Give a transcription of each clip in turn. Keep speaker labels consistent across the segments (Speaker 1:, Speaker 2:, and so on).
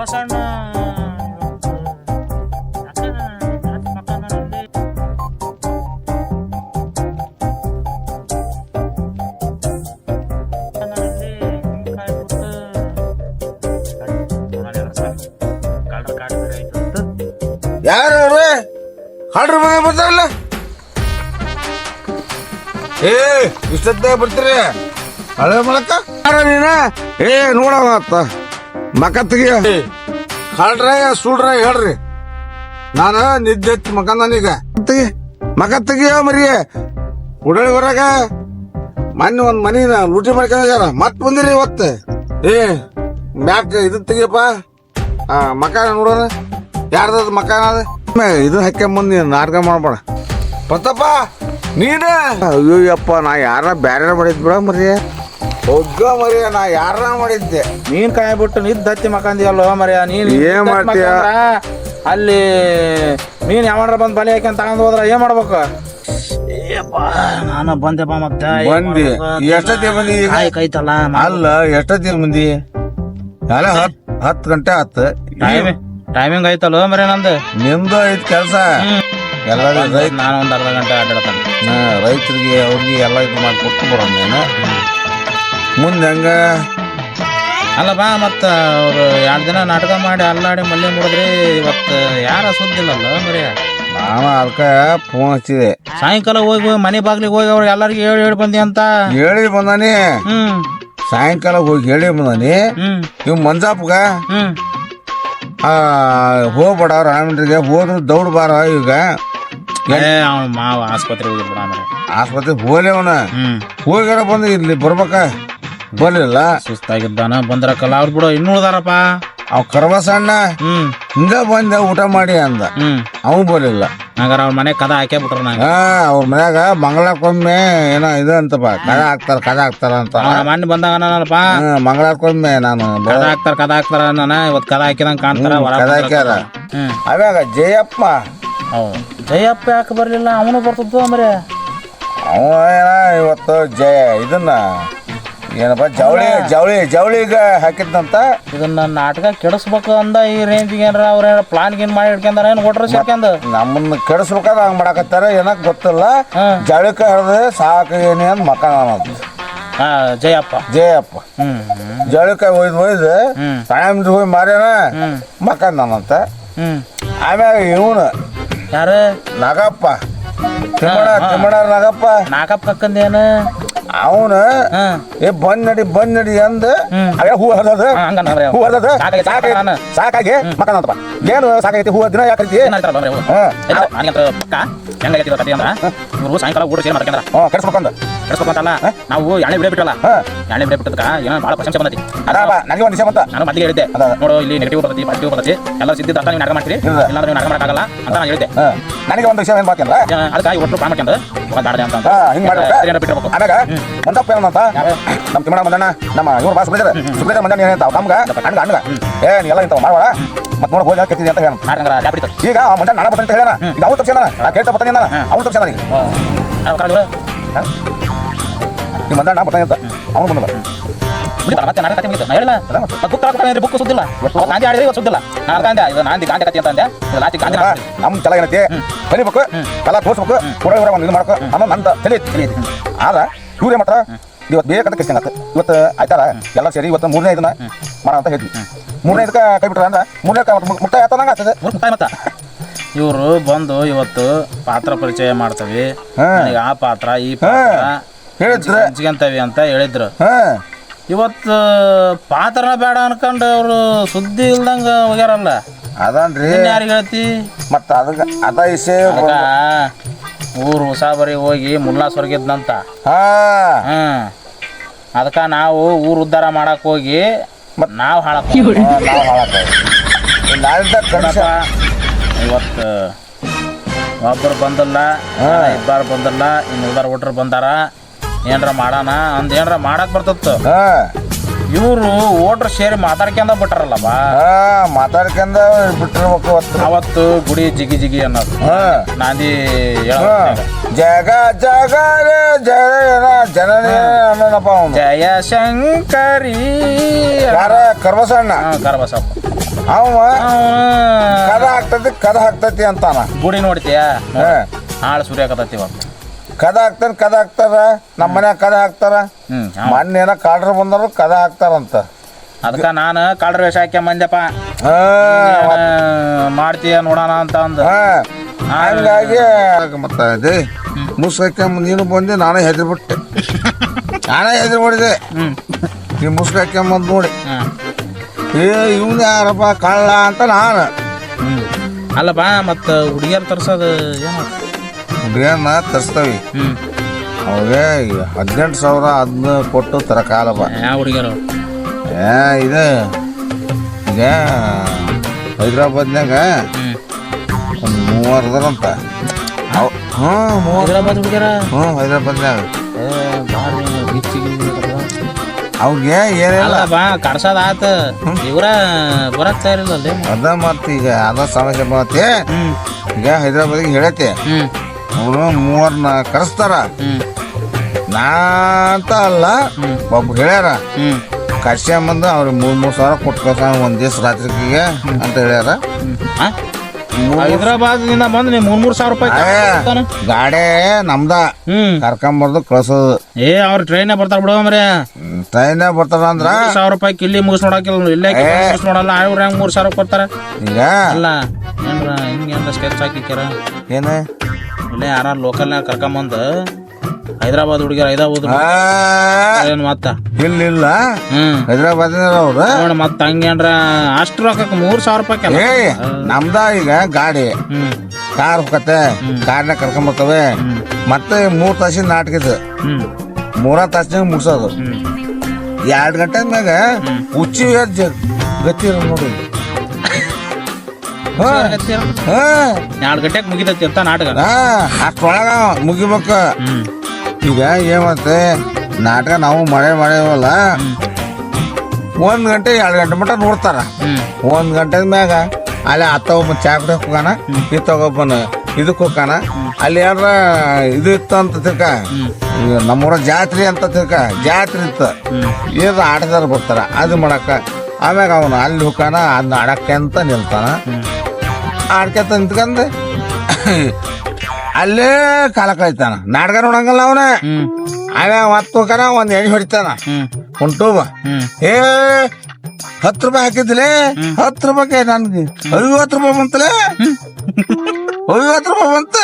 Speaker 1: ಬಸಣ್ಣ
Speaker 2: ಯಾರು ಅವ್ರೆ? ಹಾಡ್ರ ಮನೆ ಬರ್ತಾರಲ್ಲ? ಏ ಇಷ್ಟೊತ್ತಾಗ ಬರ್ತೀರಿ? ಹಳೆ ಮಲಕ ಯಾರ ನೀನ? ಏ, ನೋಡವ ಅತ್ತ ಮಕ ತೆಗಿಯ ಹಾಡ್ರ ಸುಡ್ರ ಹೇಳ್ರಿ. ನಾನ ನಿದ್ದೆ ಮಕ ನನಗ ಮಕ ತೆಗಿಯ ಮರಿ. ಉಡಳಿ ಹೊರಗ ಮೊನ್ನೆ ಒಂದ್ ಮನಿನ ಲೂಟಿ ಮಾಡ್ಕೊಂಡಾರ ಮತ್ ಬಂದಿರಿ ಇವತ್ತು? ಏ ಮ್ಯಾಕ್ ಇದು ತೆಗಿಯಪ್ಪ. ಆ ಮಕ ನೋಡೋಣ. ಯಾರ್ದದ ಮಕ ಅದ? ಇದು ಹಾಕ್ಯಂಬಂದ್ ನೀನು ನಾಟಕ ಮಾಡ್ಬೇಡ. ಪತ್ತಪ್ಪ ನೀನ? ಅಯ್ಯೋ ಅಪ್ಪ ನಾ ಯಾರ ಬ್ಯಾರ ಮಾಡಿದ್ ಬಿಡ ಮರಿ. ಹೋಗ ಮರಿಯ ನಾ ಯಾರ ಮಾಡಿದ್ದೆ?
Speaker 1: ನೀನ್ ಕಾಯಿ ಬಿಟ್ಟು ನಿದ್ದ ಹತ್ತಿ ಮಕ್ಕಂದಿಯಲ್ಲ ಮರಿಯ ನೀನ್
Speaker 2: ಏನ್ ಮಾಡ್ತೀಯ?
Speaker 1: ಮಕ್ಕಂದ್ರ ಅಲ್ಲಿ ನೀನ್ ಯಾವನ್ರ ಬಂದ್ ಬಲಿ ಹಾಕಿ ತಗೊಂಡ್ ಹೋದ್ರ ಏನ್ ಮಾಡ್ಬೇಕು? ನಾನು ಬಂದೆಪ್ಪ ಮತ್ತೆ
Speaker 2: ಬಂದಿ. ಎಷ್ಟೊತ್ತಿ ಬಂದಿ ಈಗ?
Speaker 1: ಕಾಯಿ ಕೈತಲ್ಲ
Speaker 2: ಅಲ್ಲ ಎಷ್ಟೊತ್ತಿ ಬಂದಿ? ಅಲ್ಲ ಹತ್ ಹತ್ತು ಗಂಟೆ ಹತ್ತು
Speaker 1: ಟೈಮಿಂಗ್ ಟೈಮಿಂಗ್ ಐತಲ್ಲ ಮರಿ ನಂದು?
Speaker 2: ನಿಮ್ದು ಐತ್ ಕೆಲಸ. ಎಲ್ಲ ರೈತ
Speaker 1: ನಾನು ಒಂದ್ ಅರ್ಧ ಗಂಟೆ ಆಟಾಡ್ತಾನೆ.
Speaker 2: ರೈತರಿಗೆ ಅವ್ರಿಗೆ ಎಲ್ಲ ಇದು ಮಾಡಿ ಕೊಟ್ಟು ಬರೋಣ ನೀನು. ಮುಂದೆ ಹಂಗ?
Speaker 1: ಅಲ್ಲ ಬಾ ಮತ್ತ ಅವ್ರು ಎರಡು ದಿನ ನಾಟಕ ಮಾಡಿ ಅಲ್ಲಾಡಿ ಮಲ್ಲೆ ಮುಡಿದ್ರಿ ಇವತ್ತು ಯಾರ ಸುದ್ದಿಲ್ಲಲ್ಲ ಬರೀ
Speaker 2: ನಾನು ಅದಕ್ಕೆ ಫೋನ್ ಹಚ್ಚಿದೆ.
Speaker 1: ಸಾಯಂಕಾಲ ಹೋಗಿ ಹೋಗಿ ಮನೆ ಬಾಗ್ಲಿಗೆ ಹೋಗಿ ಅವ್ರು ಎಲ್ಲರಿಗೂ ಹೇಳಿ ಹೇಳಿ ಬಂದಿ ಅಂತ?
Speaker 2: ಹೇಳಿ ಬಂದಾನಿ.
Speaker 1: ಹ್ಮ್.
Speaker 2: ಸಾಯಂಕಾಲ ಹೋಗಿ ಹೇಳಿ ಬಂದಾನಿ.
Speaker 1: ಹ್ಮ್.
Speaker 2: ಇವ್ ಮಂಜಾಪ್ಗ?
Speaker 1: ಹ್ಮ್.
Speaker 2: ಆ ಹೋಗ್ಬೇಡ ರಾಮಂದ್ರಿಗೆ ಹೋದ್ರು ದೌಡ್ ಬಾರ ಈಗ.
Speaker 1: ಏ ಅವ್ನ ಮಾವ ಆಸ್ಪತ್ರೆ ಹೋಗಿರ್ ಬಿಡ ಅಂದ್ರೆ.
Speaker 2: ಆಸ್ಪತ್ರೆ ಹೋಗ್ಲಿ ಅವನ.
Speaker 1: ಹ್ಮ್.
Speaker 2: ಹೋಗ್ಯಾರ ಬಂದು ಇಲ್ಲಿ ಬರ್ಬೇಕ? ಬರ್ಲಿಲ್ಲ.
Speaker 1: ಸುಸ್ತಾಗಿದ್ದಾನ ಬಂದ್ರಕಲ್ಲ ಅವ್ರು ಬಿಡು ಇನ್ನು ಉಳ್ದಾರಪ್ಪ.
Speaker 2: ಅವ್ ಕರ್ವ ಸಣ್ಣ
Speaker 1: ಹ್ಮ್.
Speaker 2: ಹಿಂಗ ಬಂದ ಊಟ ಮಾಡಿ ಅಂದ.
Speaker 1: ಹ್ಮ್.
Speaker 2: ಅವ್ ಬರ್ಲಿಲ್ಲ.
Speaker 1: ಹಂಗಾರ ಅವ್ರ ಮನೆ ಕದ ಹಾಕೇ ಬಿಟ್ರ ನಂಗ.
Speaker 2: ಹಾ ಅವ್ರ ಮನ್ಯಾಗ ಮಂಗಳಕ್ಕೊಮ್ಮೆ ಏನೋ ಇದು ಅಂತಪ್ಪ ಕದ ಹಾಕ್ತಾರ ಕದ ಹಾಕ್ತಾರ ಅಂತ.
Speaker 1: ಮಣ್ಣು ಬಂದಾಗ ನಾನಪ್ಪ
Speaker 2: ಹಾ, ಮಂಗಳಕ್ಕೊಮ್ಮೆ ನಾನು ಬ-
Speaker 1: ಕದ ಹಾಕ್ತಾರ ಕದ ಹಾಕ್ತಾರ ನಾನು ಇವತ್ ಕದ ಹಾಕಿದಂಗ ಕಾಣ್ತಾರ ಹೊರ
Speaker 2: ಕದ ಹಾಕ್ಯಾರ.
Speaker 1: ಹ್ಮ್.
Speaker 2: ಅವಾಗ ಜಯಪ್ಪ.
Speaker 1: ಹೌದು. ಜಯಪ್ಪ ಯಾಕೆ ಬರ್ಲಿಲ್ಲ? ಅವನು ಬರ್ತಿದ್ವು ಅಂದ್ರೆ.
Speaker 2: ಅವ ಏನ ಇವತ್ತು ಜಯ ಇದನ್ನ ಏನಪ್ಪ ಜವಳಿ ಜವಳಿ ಜವಳಿಗೆ ಹಾಕಿದ್ನಂತ?
Speaker 1: ಇದನ್ನ ನಾಟಕ ಕೆಡಿಸ್ಬೇಕು ಅಂದ ಈ ರೇಂಜ್ ಏನಾರ ಅವ್ರ ಏನಾರ ಪ್ಲಾನ್ ಗೀನ್ ಮಾಡಿ ಇಟ್ಕೊಂಡಾರ ಏನು ಕೊಟ್ರ ಸೇರ್ಕೊಂಡ್?
Speaker 2: ನಮ್ಮನ್ನ ಕೆಡಿಸ್ಬೇಕಾದ್ರೆ ಹಂಗೆ ಮಾಡಕತ್ತಾರ ಏನಕ್ ಗೊತ್ತಿಲ್ಲ.
Speaker 1: ಜವಳಿಕ
Speaker 2: ಜಳಕ ಸಾಕೇನಿ ಸಾಕು ಏನಿ ಅಂತ ಮಕ್ಕ
Speaker 1: ಜಯಪ್ಪ.
Speaker 2: ಜಯಪ್ಪ. ಜಳಕ ಒಯ್ದು ಒಯ್ದು. ಟೈಮ್ ಹೋಗಿ ಮಾರ್ಯಾನ ಮಕ್ಕ ನಾನಂತ ಆಮ್ಯಾಗ ಇವನು
Speaker 1: ಯಾರು?
Speaker 2: ನಾಗಪ್ಪ. ತಿಮ್ಮಣ ತಿಮ್ಮಣ ನಾಗಪ್ಪ.
Speaker 1: ನಾಗಪ್ಪ ಕಕ್ಕಂದೇನು?
Speaker 2: ಅವನು ಏ ಬಂದ್ ನಡಿ ಬಂದ್ ನಡಿ ಅಂದ ಹೂ ಹರದ
Speaker 1: ಹಾ,
Speaker 2: ಹರದ
Speaker 1: ಸಾಕಾಗೈತೆ,
Speaker 2: ಸಾಕಾಗಿ. ಸಾಕಾಗಿ ಏನು ಸಾಕೈತಿ ಹೂ ದಿನ
Speaker 1: ಯಾಕೆ ಸಾಯಂಕಾಲ ಊಟ ಸೇರಿ ಮಾಡ್ಕೊಂಡ್ರ
Speaker 2: ಹ್ಞೂ ಕೆಡಿಸ್ಬೇಕಂದ
Speaker 1: ಕೆಡಿಸ್ಬೇಕಂತಲ್ಲ ನಾವು ಎಣ್ಣೆ ಬಿಡೇ ಬಿಟ್ಟಲ್ಲ ಎಣ್ಣೆ ಬಿಡೇ ಬಿಟ್ಟದಕ್ಕ ಏನೋ ಭಾಳ ಪ್ರಶಂಸೆ ಬಂದೈತಿ.
Speaker 2: ಅದಪ್ಪ ನನಗೆ ಒಂದು ವಿಷಯ ಬಂತ.
Speaker 1: ನಾನು ಮೊದಲಿಗೆ ಹೇಳಿದ್ದೆ.
Speaker 2: ಅದ.
Speaker 1: ನೋಡು ಇಲ್ಲಿ ನೆಗೆಟಿವ್ ಬರ್ತೈತಿ ಪಾಸಿಟಿವ್ ಬರ್ತೈತಿ. ಎಲ್ಲ ಸಿದ್ಧಿದ್ದ ಅಂತ ನೀವು ನಾಟಕ ಮಾಡ್ತೀರಿ.
Speaker 2: ಇಲ್ಲ.
Speaker 1: ಇಲ್ಲಾಂದ್ರೆ ನೀವು ನಾಟಕ ಮಾಡೋಕ್ಕಾಗಲ್ಲ ಅಂತ ನಾನು ಹೇಳಿದ್ದೆ.
Speaker 2: ನನಗೆ ಒಂದು ವಿಷಯ ಏನು ಬಾಕಿಲ್ಲ
Speaker 1: ಅದಕ್ಕಾಗಿ ಒಟ್ಟು ಪ್ಲಾನ್ ಮಾಡ್ಕೊಂಡು. ಅಂತ
Speaker 2: ಹಿಂಗೆ ಮಾಡ್ಬೇಕ.
Speaker 1: ಬಿಟ್ಟಿರ್ಬೇಕು.
Speaker 2: ಆಮ್ಯಾಗ ಒಂದಪ್ಪ ಏನಂತ? ನಮ್ಮ ತಿಮ್ಮಣ್ಣ ಮಂದಣ್ಣ ನಮ್ಮ ಇವ್ರ ಬಾ ಸುಬ್ರೇಜರ್ ಸುಬ್ರೇಜರ್ ಮಂದಣ್ಣ ಏನಂತ? ನಮ್ಗ ಅಣ್ಣ ಅಣ್ಗ ಏ ನೀ ಎಲ್ಲ ಇಂಥವ್ ಮಾಡಬೇಡ. ಮತ್ತೆ ನೋಡ್ ಹೋಗಿ ಕೆತ್ತಿದಿ ಅಂತ ಹೇಳ ಈಗ ಆ ಮಂದಣ್ಣ ನಾನ ಬರ್ತಾನೆ ಅಂತ ಹೇಳ ಈಗ ಅವ್ನು ತಪ್ಪಿಸ್ಯಾನ ಆ ಕೇಳ್ತಾ ಬರ್ತಾನೆ ಅಂದಾನ. ಅವ್ನು ತಪ್ಪಿಸ್ಯಾನ ಈಗ. ನೀ ಮಂದಣ್ಣ ಬರ್ತಾನೆ ಅಂತ. ಅವ್ನು ಬಂದ.
Speaker 1: ಮತ್ತೆ ನಾಟಕ ಕತೆ ಮುಗಿತು. ನಾ ಹೇಳಿಲ್ಲ. ಮತ್ತೆ? ಬುಕ್ ಸುದ್ದಿಲ್ಲ ಅವತ್ತು ನಾಂದಿ ಆಡಿದ್ರೆ ಇವತ್ತು ಸುದ್ದಿಲ್ಲ ನಾನು ಗಾಂಧಿ ಇದು ನಾಂದಿ ಗಾಂಧಿ ಕತೆ ಅಂತ ಅಂದೆ. ಇದು ಲಾಸ್ಟಿಗೆ ಗಾಂಧಿ
Speaker 2: ನಮ್ಮ ಏನೈತಿ? ಕಲಿಬೇಕು ಕಲಾ ತೋರಿಸ್ಬೇಕು ಕೂಡ ಒಂದು ಇದು ಮಾಡ್ಕೊ. ಅನ್ನೋ ನಂತ ತಲೆ. ಆದ್ರ ಇವ್ರೇ ಮಾತ್ರ ಇವತ್ತು ಬೇಕಂತ ಕಷ್ಟ ಇವತ್ತು ಆಯ್ತಾರ? ಎಲ್ಲ ಸೇರಿ ಇವತ್ತು ಮೂರನೇ ಇದನ್ನ ಮಾಡ ಅಂತ ಹೇಳ್ತೀವಿ. ಮೂರನೇ ಇದಕ್ಕೆ ಕೈ ಬಿಟ್ರೆ ಅಂದ್ರೆ ಮೂರನೇ ಮುಕ್ತಾಯ ಆಯ್ತಾ ನಂಗೆ ಆಗ್ತದೆ.
Speaker 1: ಮುಕ್ತಾಯ ಮತ್ತ? ಇವರು ಬಂದು ಇವತ್ತು ಪಾತ್ರ ಪರಿಚಯ ಮಾಡ್ತವಿ. ನನಗೆ ಆ ಪಾತ್ರ ಈ ಪಾತ್ರ
Speaker 2: ಹೇಳಿದ್ರೆ.
Speaker 1: ಹಂಚ್ಕೊಂತವಿ ಅಂತ ಹೇಳಿದ್ರು.
Speaker 2: ಹಾ.
Speaker 1: ಇವತ್ತು ಪಾತ್ರ ಬೇಡ ಅನ್ಕೊಂಡು ಅವರು ಸುದ್ದಿ ಇಲ್ದಂಗ ಹೋಗ್ಯಾರಲ್ಲ.
Speaker 2: ಅದನ್ರಿ.
Speaker 1: ಯಾರಿಗೆ ಹೇಳ್ತಿ?
Speaker 2: ಮತ್ತೆ ಅದಕ್ಕೆ ಅದ
Speaker 1: ಇಸೆ ಊರು ಉಸಾಬರಿ ಹೋಗಿ ಮುಲ್ಲಾ ಸ್ವರ್ಗಿದ್ನಂತ.
Speaker 2: ಹಾ.
Speaker 1: ಹ್ಮ್ ಅದಕ್ಕ ನಾವು ಊರು ಉದ್ಧಾರ ಮಾಡಕ್ ಹೋಗಿ
Speaker 2: ಮತ್-
Speaker 1: ನಾವು ಹಾಳಾಕ
Speaker 2: ನಾವು ಹಾಳಾಗ್ತೇವೆ ನಾಳಿಂದ ಕನಸ
Speaker 1: ಇವತ್ತು ಒಬ್ಬರು ಬಂದಿಲ್ಲ. ಇಬ್ಬರು ಬಂದಿಲ್ಲ ಇನ್ನು ಉದಾರ ಹುಟ್ರು ಬಂದಾರ. ಏನ್ರ ಮಾಡೋಣ ಅಂದ್ ಏನ್ರ ಮಾಡಕ್ ಬರ್ತತ್ತು.
Speaker 2: ಹಾ.
Speaker 1: ಇವರು ಓಟ್ರ್ ಸೇರಿ ಮಾತಾಡ್ಕೊಂಡ ಬಾ
Speaker 2: ಹಾ ಮಾತಾಡ್ಕೊಂಡ ಬಿಟ್ಟಿರ್ಬೇಕು ಅವತ್ತು.
Speaker 1: ಅವತ್ತು ಗುಡಿ ಜಿಗಿ ಜಿಗಿ ಅನ್ನೋದು.
Speaker 2: ಹಾ.
Speaker 1: ನಾಂದಿ
Speaker 2: ಹಾ.
Speaker 1: ಹೇಳೋದು.
Speaker 2: ಜಗ ಜಗ ರೇ ಜನ ಜನನೇ ಅನ್ನೋನಪ್ಪ ಅವನು.
Speaker 1: ಜಯ ಶಂಕರಿ.
Speaker 2: ಯಾರ? ಕರ್ಬಸಣ್ಣ.
Speaker 1: ಕರ್ಬಸಪ್ಪ.
Speaker 2: ಅವ ಕದ ಹಾಕ್ತತಿ ಕದ ಹಾಕ್ತತಿ ಅಂತಾನ.
Speaker 1: ಗುಡಿ ನೋಡ್ತೀಯ?
Speaker 2: ಹಾ.
Speaker 1: ಸೂರ್ಯ ಸುರಿಯಾಕತ್ತೈತಿ ಇವತ್ತು
Speaker 2: ಕದ ಹಾಕ್ತಾರೆ ಕದ ಹಾಕ್ತಾರ? ನಮ್ಮ ಮನ್ಯಾಗ ಕದ ಹಾಕ್ತಾರ?
Speaker 1: ಹ್ಮ್
Speaker 2: ಮೊನ್ನೆ ಏನೋ ಕಾಡ್ರು ಬಂದರು ಕದ ಹಾಕ್ತಾರಂತ.
Speaker 1: ಅದಕ್ಕ ನಾನು ಕಾಡ್ರ ವೇಷ ಹಾಕ್ಯ ಮಂದ್ಯಪ್ಪ
Speaker 2: ಹಾ.
Speaker 1: ಮಾಡ್ತೀಯ ನೋಡೋಣ ಅಂತ ಅಂದ.
Speaker 2: ಹಂಗಾಗಿ ಮತ್ತ ಅದೇ ಮುಸ್ಕಾಕ್ಯಂಬ ನೀನು ಬಂದೆ ನಾನೇ ಹೆದರ್ಬಿಟ್ಟೆ. ನಾನೇ ಹೆದರ್ ಮಾಡಿದೆ
Speaker 1: ಹ್ಮ್
Speaker 2: ನೀ ಮುಸ್ಕಾಕ್ಯಂಬಂದ್ ನೋಡಿ. ಏ ಇವ್ನು ಯಾರಪ್ಪ ಕಳ್ಳ ಅಂತ ನಾನು.
Speaker 1: ಹ್ಮ್. ಅಲ್ಲಪ್ಪ ಮತ್ತ ಹುಡುಗಿಯರ್ ತರ್ಸೋದು ಏನು
Speaker 2: ಹುಡುಗಿಯನ್ನ ತರಿಸ್ತವಿ.
Speaker 1: ಅವಾಗ
Speaker 2: ಅವಾಗೆ ಹದಿನೆಂಟು ಸಾವಿರ ಅದನ್ನ ಕೊಟ್ಟು ತರಕಾಲಪ್ಪ.
Speaker 1: ಯಾವ ಹುಡುಗಿಯರು?
Speaker 2: ಏ ಇದು ಈಗ ಹೈದ್ರಾಬಾದ್ನಾಗ ಒಂದು ಮೂವರು ಅದಾರಂತ. ಅವ್ ಹ್ಞೂ ಮೂವರು.
Speaker 1: ಹೈದ್ರಾಬಾದ್ ಹುಡುಗರ
Speaker 2: ಹ್ಞೂ ಹೈದ್ರಾಬಾದ್ನಾಗ
Speaker 1: ಏ ಗಿಚ್ಚಿ
Speaker 2: ಅವ್ರಿಗೆ ಏನಿಲ್ಲ
Speaker 1: ಅಲ್ಲ ಬಾ ಕರ್ಸೋದ್ ಆತ. ಇವ್ರ ಬರಕ್ ತಯಾರಿಲ್ಲ
Speaker 2: ಅದ ಮತ್ತೆ ಈಗ ಅದ ಸಮಸ್ಯೆ ಬರತ್ತೆ ಈಗ ಹೈದ್ರಾಬಾದಿಗೆ ಹೇಳತ್ತೆ ಅವರು ಮೂವರ್ನ ಕರೆಸ್ತಾರ.
Speaker 1: ನಾಂತ
Speaker 2: ನಾ ಅಂತ ಅಲ್ಲ ಒಬ್ಬರು ಹೇಳ್ಯಾರ. ಕರ್ಸ್ಕೊಂಬಂದು ಅವ್ರಿಗೆ ಮೂರು ಮೂರು ಸಾವಿರ ಕೊಟ್ಟು ಕಳ್ಸ ಒಂದ್ ದಿವಸ ರಾತ್ರಿಗೆ ಅಂತ ಹೇಳ್ಯಾರ?
Speaker 1: ಹೈದ್ರಾಬಾದ್ನಿಂದ ಬಂದ್ ನೀವು ಮೂರ್ ಮೂರ್ ಸಾವಿರ ರೂಪಾಯಿ?
Speaker 2: ಗಾಡಿ ನಮ್ದ. ಕರ್ಕೊಂಬರ್ದು ಕಳ್ಸೋದು.
Speaker 1: ಏ ಅವ್ರ ಟ್ರೈನೇ ಬರ್ತಾರ ಬಿಡೋ ಮರೆ
Speaker 2: ಟ್ರೈನೇ ಬರ್ತಾರ ಅಂದ್ರ
Speaker 1: ಸಾವಿರ ರೂಪಾಯಿ ಕಿಲ್ಲಿ ಮುಗಿಸ್ ನೋಡಕಿಲ್ಲ ಇಲ್ಲೇ ಮುಗಿಸ್ ನೋಡಲ್ಲ ಅವ್ರ ಹೆಂಗ್ ಮೂರು ಸಾವಿರ ಕೊಡ್ತಾರ.
Speaker 2: ಈಗ
Speaker 1: ಅಲ್ಲ ಏನ್ರ ಹಿಂಗ ಸ್ಕೆಚ್ ಹಾಕಿಕ್ಯಾರ?
Speaker 2: ಏನು?
Speaker 1: ಇಲ್ಲೇ ಯಾರ ಲೋಕಲ್ನಾಗ ಕರ್ಕೊಂಬಂದ ಹೈದರಾಬಾದ್ ಹುಡುಗಿಯರ್ ಹೈದರಾಬಾದ್ ಏನ್ ಮತ್ತ?
Speaker 2: ಇಲ್ಲ ಇಲ್ಲ
Speaker 1: ಹ್ಮ್.
Speaker 2: ಹೈದ್ರಾಬಾದಿನ ಅವ್ರ?
Speaker 1: ನೋಡ ಮತ್ತ ಹಂಗೇನ್ರ ಅಷ್ಟು ರೊಕ್ಕಕ್ಕೆ ಮೂರ್ ಸಾವಿರ ರೂಪಾಯಿ ಕೆಲ
Speaker 2: ಏ ನಮ್ದ ಈಗ ಗಾಡಿ.
Speaker 1: ಹ್ಮ್.
Speaker 2: ಕಾರ್ ಹೋಗತ್ತೆ ಕಾರ್ನ ಕರ್ಕೊಂಬರ್ತವೆ ಮತ್ತೆ ಮೂರ್ ತಾಸಿನ ನಾಟಕ ಇದು
Speaker 1: ಹ್ಮ್.
Speaker 2: ಮೂರ ತಾಸಿನಾಗ ಮುಗಿಸೋದು.
Speaker 1: ಹ್ಮ್.
Speaker 2: ಎರಡ್ ಗಂಟೆ ಮ್ಯಾಗ ಹುಚ್ಚಿ ಗತಿ ಇರೋದ್ ನೋಡಿ
Speaker 1: ಎರಡ್ ಗಂಟೆಗೆ ಮುಗಿತೈತಿ ಅಂತ ನಾಟಕ.
Speaker 2: ಅಷ್ಟೊಳಗ ಮುಗಿಬೇಕು. ಈಗ ಏಮತ್ತೆ ನಾಟಕ ನಾವು ಮಳೆ ಮಾಡೇವಲ್ಲ. ಒಂದ್ ಗಂಟೆ ಎರಡು ಗಂಟೆ ಮಟ್ಟ ನೋಡ್ತಾರ. ಒಂದು ಗಂಟೆ ಮ್ಯಾಗ ಅಲ್ಲಿ ಅತ್ತ ಒಬ್ಬ ಚಾ ಕುಡಿಯಕ್ ಹೋಗಾನ ಇದು ಒಬ್ಬನ ಇದಕ್ ಹೋಗಾನ. ಅಲ್ಲಿ ಯಾರ ಇದು ಇತ್ತು ಅಂತ ತಿರ್ಕ ನಮ್ಮೂರ ಜಾತ್ರೆ ಅಂತ ತಿರ್ಕ ಜಾತ್ರೆ ಇತ್ತು. ಇದು ಆಟಗಾರ ಬರ್ತಾರ ಅದು ಮಾಡಕ್ಕ. ಆಮ್ಯಾಗ ಅವನು ಅಲ್ಲಿ ಹೋಗಾನ ಅದನ್ನ ಆಡಕ್ಕೆ ಅಂತ ನಿಲ್ತಾನ. ಆಡ್ಕೊಂತ ನಿಂತ್ಕಂದು. ಅಲ್ಲೇ ಕಾಲ ಕಳಿತಾನ. ನಾಟಕ ನೋಡಂಗಲ್ಲ ಅವನ. ಅವ ಮತ್ತ ಹೋಗಾನ ಒಂದ್ ಎಣ್ಣೆ ಹೊಡಿತಾನ.
Speaker 1: ಉಂಟು
Speaker 2: ಹೊಂಟೋಬ ಏ ಹತ್ತು ರೂಪಾಯಿ ಹಾಕಿದ್ಲೆ? ಹತ್ತು ರೂಪಾಯಿ ನನ್ಗೆ ಐವತ್ತು ರೂಪಾಯಿ ಬಂತಲೆ? ಐವತ್ತು ರೂಪಾಯಿ ಬಂತ?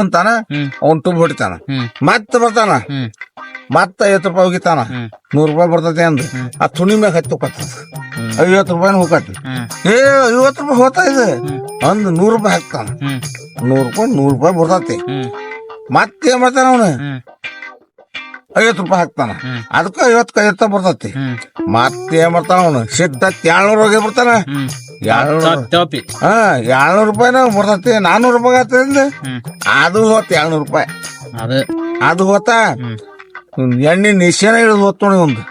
Speaker 2: ಅಂತಾನ? ಅವನ್ ತುಂಬ ಹೊಡಿತಾನ. ಮತ್ತೆ ಬರ್ತಾನ? ಮತ್ತೆ ಐವತ್ತು ರೂಪಾಯಿ
Speaker 1: ಹೋಗಿತ್ತಾನ.
Speaker 2: ನೂರು ರೂಪಾಯಿ ಬರ್ತೈತಿ ಅಂದ್ ಆ ತುಣಿ ಮ್ಯಾಗ ಹತ್ತಿ ಹೋಗತ್ತ ಐವತ್ತು ರೂಪಾಯಿನ ಹೋಗತ್ತೆ ಏ ಐವತ್ತು ರೂಪಾಯಿ ಹೋಗ್ತಾ ಇದೆ. ಅಂದ್ ನೂರು ರೂಪಾಯಿ ಹಾಕ್ತಾನ. ನೂರು ರೂಪಾಯಿ ನೂರು ರೂಪಾಯಿ ಬರ್ತೈತಿ. ಮತ್ತೆ ಏನ್ ಮಾಡ್ತಾನ ಅವನು? ಐವತ್ತು ರೂಪಾಯಿ ಹಾಕ್ತಾನ. ಅದಕ್ಕ ಐವತ್ತು ಐವತ್ತ ಬರ್ತೈತಿ. ಮತ್ತೆ ಏನ್ ಮಾಡ್ತಾನ ಅವನು? ಸಿಕ್ತ ಏಳ್ನೂರು ಹೋಗಿ ಬರ್ತಾನ ಏಳ್ನೂರು. ಹಾ ಏಳ್ನೂರು ರೂಪಾಯಿನ ಬರ್ತೈತಿ. ನಾನ್ನೂರು ರೂಪಾಯಿ ಆಗ್ತದೆ ಅದು. ಹೋತ್ ಏಳ್ನೂರು ರೂಪಾಯಿ.
Speaker 1: ಅದು.
Speaker 2: ಹೋತಾ? ಎಣ್ಣೆ ನಿಶಾನ ಇಳಿದು ಹೋತ್ ಒಂದು.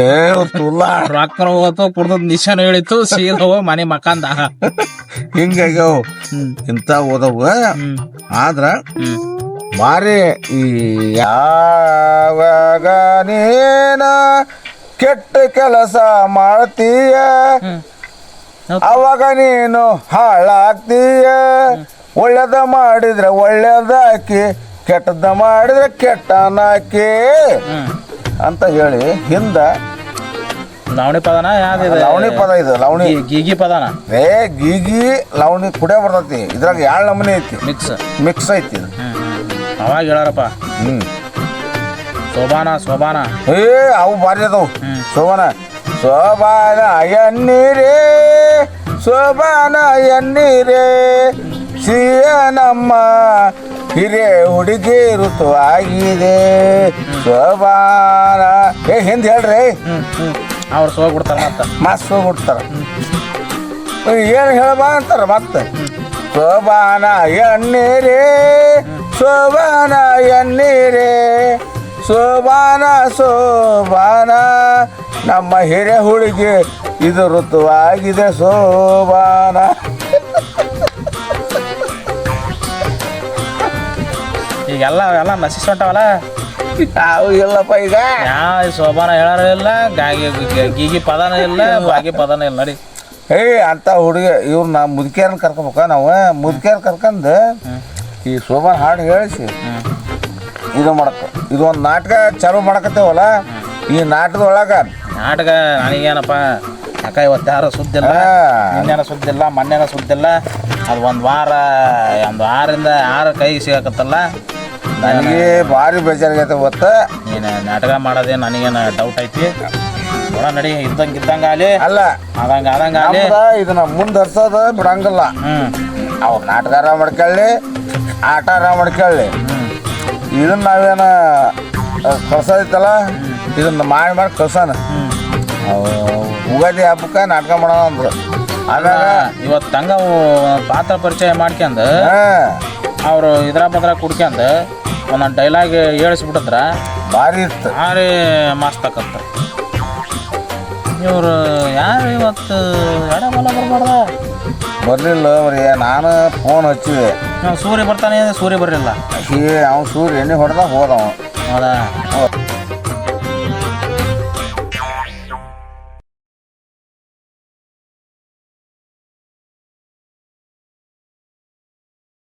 Speaker 2: ಏ ತುಲ್ಲ.
Speaker 1: ರೊಕ್ಕ ಹೋಗತ್ತೋ ಕುಡ್ದದ್ ನಿಶಾನ ಹೇಳಿತ್ತು ಸೀದವ ಮನೆ ಮಕಾಂದ.
Speaker 2: ಹಿಂಗಾಗ್ಯಾವ.
Speaker 1: ಇಂತ
Speaker 2: ಇಂಥ ಓದವ ಆದ್ರ ಮಾರಿ ಈ ಯಾವಾಗ ನೀನ ಕೆಟ್ಟ ಕೆಲಸ ಮಾಡ್ತೀಯ? ಅವಾಗ ನೀನು ಹಾಳಾಗ್ತೀಯ? ಒಳ್ಳೇದ ಮಾಡಿದ್ರೆ ಒಳ್ಳೇದಾಕಿ ಕೆಟ್ಟದ ಮಾಡಿದ್ರೆ ಕೆಟ್ಟನಾಕಿ
Speaker 1: ಹ್ಮ್.
Speaker 2: ಅಂತ ಹೇಳಿ ಹಿಂದ
Speaker 1: ಲವಣಿ ಪದನ ಯಾವ್ದಿದೆ?
Speaker 2: ಲವಣಿ ಪದ ಇದು ಲವಣಿ.
Speaker 1: ಗೀಗಿ ಪದನ.
Speaker 2: ಏ ಗೀಗಿ ಲವಣಿ ಕುಡಿಯ ಬರ್ತೈತಿ. ಇದ್ರಾಗ ಎರಡು ನಮೂನಿ ಐತಿ?
Speaker 1: ಮಿಕ್ಸ್
Speaker 2: ಮಿಕ್ಸ್ ಐತಿ ಇದು.
Speaker 1: ಅವಾಗ ಹೇಳಾರಪ್ಪ.
Speaker 2: ಹ್ಮ್.
Speaker 1: ಶೋಭಾನ ಶೋಭಾನ.
Speaker 2: ಏ ಅವು ಭಾರಿ ಅದಾವು.
Speaker 1: ಶೋಭಾನ
Speaker 2: ಶೋಭನ. ಶೋಭಾನ ಎನ್ನೀರೇ ಶೋಭಾನ ಎನ್ನೀರೇ ಸಿಯ ನಮ್ಮ ಹಿರೇ ಹುಡುಗಿ ಋತುವಾಗಿದೆ. ಶೋಭಾನ. ಏ ಹಿಂದ್ ಹೇಳ್ರಿ.
Speaker 1: ಅವ್ರು ಸೋಗ್ಬಿಡ್ತಾರ ಮತ್ತ.
Speaker 2: ಮಸ್ತ್ ಹೋಗ್ಬಿಡ್ತಾರ ಏನು ಹೇಳಬಾ ಅಂತಾರ ಮತ್ತೆ. ಶೋಭಾನ ಎನ್ನೀರೇ ಶೋಭಾನ ಎನ್ನೀರೇ ಸೋಬಾನ ಸೋಬಾನ ನಮ್ಮ ಹಿರಿಯ ಹುಡುಗಿ ಇದು ಋತುವಾಗಿದೆ ಸೋಬಾನ
Speaker 1: ಈಗೆಲ್ಲ ಎಲ್ಲ ಮೆಸೇಜ್ ಹೊಂಟವಲ್ಲ?
Speaker 2: ಯಾವ ಇಲ್ಲಪ್ಪ ಈಗ.
Speaker 1: ಯಾವ ಶೋಭಾನ ಹೇಳಾರ ಇಲ್ಲ ಗಾಗಿ ಗೀಗಿ ಪದನ ಇಲ್ಲ ಬಾಗಿ ಪದನ ಇಲ್ಲ ನಡಿ.
Speaker 2: ಏಯ್ ಅಂತ ಹುಡುಗ ಇವ್ರು ನಾ ಮುದುಕಿಯರನ್ನ ಕರ್ಕೋಬೇಕ ನಾವು? ಮುದುಕಿಯರ್ ಕರ್ಕಂದು ಈ ಶೋಭಾನ ಹಾಡು ಹೇಳಿಸಿ. ಇದು ಮಾಡಕ ಇದು ಒಂದು ನಾಟಕ ಚಾಲು ಮಾಡಕತ್ತೇವಲ್ಲ? ಈ ನಾಟಕದೊಳಗೆ
Speaker 1: ನಾಟಕ ನನಗೇನಪ್ಪ ಅಕ್ಕ ಇವತ್ತು ಯಾರು ಸುದ್ದಿಲ್ಲ
Speaker 2: ನಿನ್ನೆನ
Speaker 1: ನಿನ್ನೇನ ಸುದ್ದಿಲ್ಲ ಮೊನ್ನೆನ ಸುದ್ದಿಲ್ಲ ಅದು ಒಂದು ವಾರ ಒಂದು ವಾರದಿಂದ ಆರು ಕೈ ಸಿಗಕತ್ತಲ್ಲ?
Speaker 2: ನನಗೆ ಭಾರಿ ಬೇಜಾರಾಗೈತೆ ಗೊತ್ತ?
Speaker 1: ನೀನು ನಾಟಕ ಮಾಡೋದೇ ನನಗೇನು ಡೌಟ್ ಐತಿ? ನೋಡ ನಡಿ ಇದ್ದಂಗೆ ಇದ್ದಂಗೆ ಆಗಲಿ.
Speaker 2: ಅಲ್ಲ
Speaker 1: ಆದಂಗೆ ಆದಂಗೆ ಆಗಲಿ.
Speaker 2: ಇದನ್ನ ಮುಂದರ್ಸೋದು ಬಿಡಂಗಿಲ್ಲ. ಅವ್ರು ನಾಟಕಾರ ಮಾಡ್ಕೊಳ್ಳಿ ಆಟಾರ ಮಾಡ್ಕೊಳ್ಳಿ.
Speaker 1: ಹ್ಞೂ
Speaker 2: ಇದನ್ನ ನಾವೇನ ಕಳ್ಸೋದಿತ್ತಲ್ಲ? ಇದನ್ನ ಮಾಡಿ ಮಾಡಿ ಕಳ್ಸೋಣ.
Speaker 1: ಯುಗಾದಿ
Speaker 2: ಉಗಾದಿ ಹಬ್ಬಕ್ಕೆ ನಾಟಕ ಮಾಡೋಣ ಅಂದ್ರು. ಅದ
Speaker 1: ಇವತ್ತು ಹಂಗ ಪಾತ್ರ ಪರಿಚಯ
Speaker 2: ಮಾಡ್ಕೊಂಡು
Speaker 1: ಅವರು ಇದ್ರ ಬದ್ರ ಕುಡ್ಕೊಂಡು ಒಂದೊಂದು ಡೈಲಾಗ್ ಹೇಳಿಸ್ಬಿಟ್ಟಿದ್ರ
Speaker 2: ಭಾರಿ ಇತ್ತು.
Speaker 1: ಭಾರಿ ಮಸ್ತ್ ಆಕತ್ತ. ಇವರು ಯಾರು ಇವತ್ತು ಎಡಬಲ ಬರ್ಬಾರ್ದ?
Speaker 2: ಬರಲಿಲ್ಲ ಅವ್ರಿ ನಾನು ಫೋನ್ ಹಚ್ಚಿದೆ.
Speaker 1: ಸೂರ್ಯ ಬರ್ತಾನೆ ಸೂರ್ಯ ಬರಲಿಲ್ಲ.
Speaker 2: ಏ ಅವ್ನು ಸೂರ್ಯ ಎಣ್ಣೆ ಹೊಡೆದ ಹೋದವ.
Speaker 1: ಹೌದಾ.